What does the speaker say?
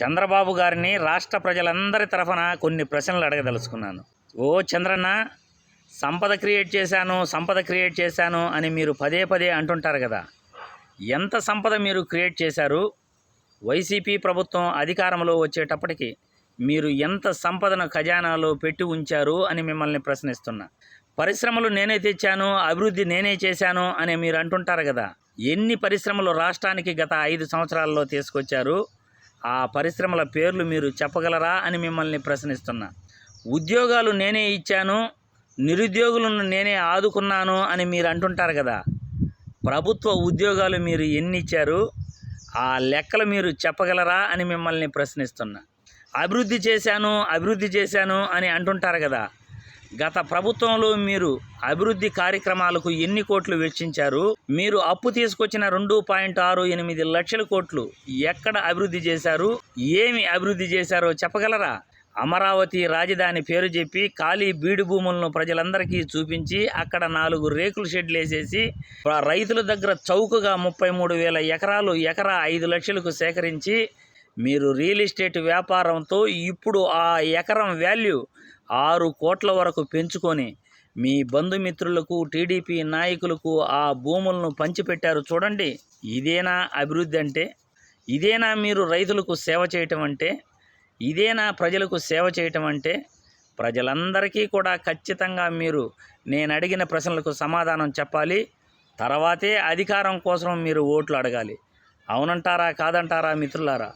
చంద్రబాబు గారిని రాష్ట్ర ప్రజలందరి తరఫున కొన్ని ప్రశ్నలు అడగదలుచుకున్నాను. ఓ చంద్రన్న సంపద క్రియేట్ చేశాను సంపద క్రియేట్ చేశాను అని మీరు పదే పదే అంటుంటారు కదా. ఎంత సంపద మీరు క్రియేట్ చేశారు? వైసీపీ ప్రభుత్వం అధికారంలో వచ్చేటప్పటికి మీరు ఎంత సంపదను ఖజానాలో పెట్టి ఉంచారు అని మిమ్మల్ని ప్రశ్నిస్తున్నా. పరిశ్రమలు నేనే తెచ్చాను అభివృద్ధి నేనే చేశాను అని మీరు అంటుంటారు కదా. ఎన్ని పరిశ్రమలు రాష్ట్రానికి గత ఐదు సంవత్సరాల్లో తీసుకొచ్చారు? ఆ పరిశ్రమల పేర్లు మీరు చెప్పగలరా అని మిమ్మల్ని ప్రశ్నిస్తున్నా. ఉద్యోగాలు నేనే ఇచ్చాను నిరుద్యోగులను నేనే ఆదుకున్నాను అని మీరు అంటుంటారు కదా. ప్రభుత్వ ఉద్యోగాలు మీరు ఎన్ని ఇచ్చారు ఆ లెక్కలు మీరు చెప్పగలరా అని మిమ్మల్ని ప్రశ్నిస్తున్నా. అభివృద్ధి చేశాను అభివృద్ధి చేశాను అని అంటుంటారు కదా. గత ప్రభుత్వంలో మీరు అభివృద్ధి కార్యక్రమాలకు ఎన్ని కోట్లు వెచ్చించారు? మీరు అప్పు తీసుకొచ్చిన రెండు పాయింట్ ఆరు ఎనిమిది లక్షల కోట్లు ఎక్కడ అభివృద్ధి చేశారు? ఏమి అభివృద్ధి చేశారో చెప్పగలరా? అమరావతి రాజధాని పేరు చెప్పి ఖాళీ బీడు భూములను ప్రజలందరికీ చూపించి అక్కడ నాలుగు రేకుల షెడ్లు వేసేసి రైతుల దగ్గర చౌకగా ముప్పై మూడు వేల ఎకరాలు ఎకరా ఐదు లక్షలకు సేకరించి మీరు రియల్ ఎస్టేట్ వ్యాపారంతో ఇప్పుడు ఆ ఎకరం వాల్యూ ఆరు కోట్ల వరకు పెంచుకొని మీ బంధుమిత్రులకు టీడీపీ నాయకులకు ఆ భూములను పంచిపెట్టారు చూడండి. ఇదేనా అభివృద్ధి అంటే? ఇదేనా మీరు రైతులకు సేవ చేయటం అంటే? ఇదేనా ప్రజలకు సేవ చేయటం అంటే? ప్రజలందరికీ కూడా ఖచ్చితంగా మీరు నేను అడిగిన ప్రశ్నలకు సమాధానం చెప్పాలి. తర్వాతే అధికారం కోసం మీరు ఓట్లు అడగాలి. అవునంటారా? కాదంటారా? మిత్రులారా?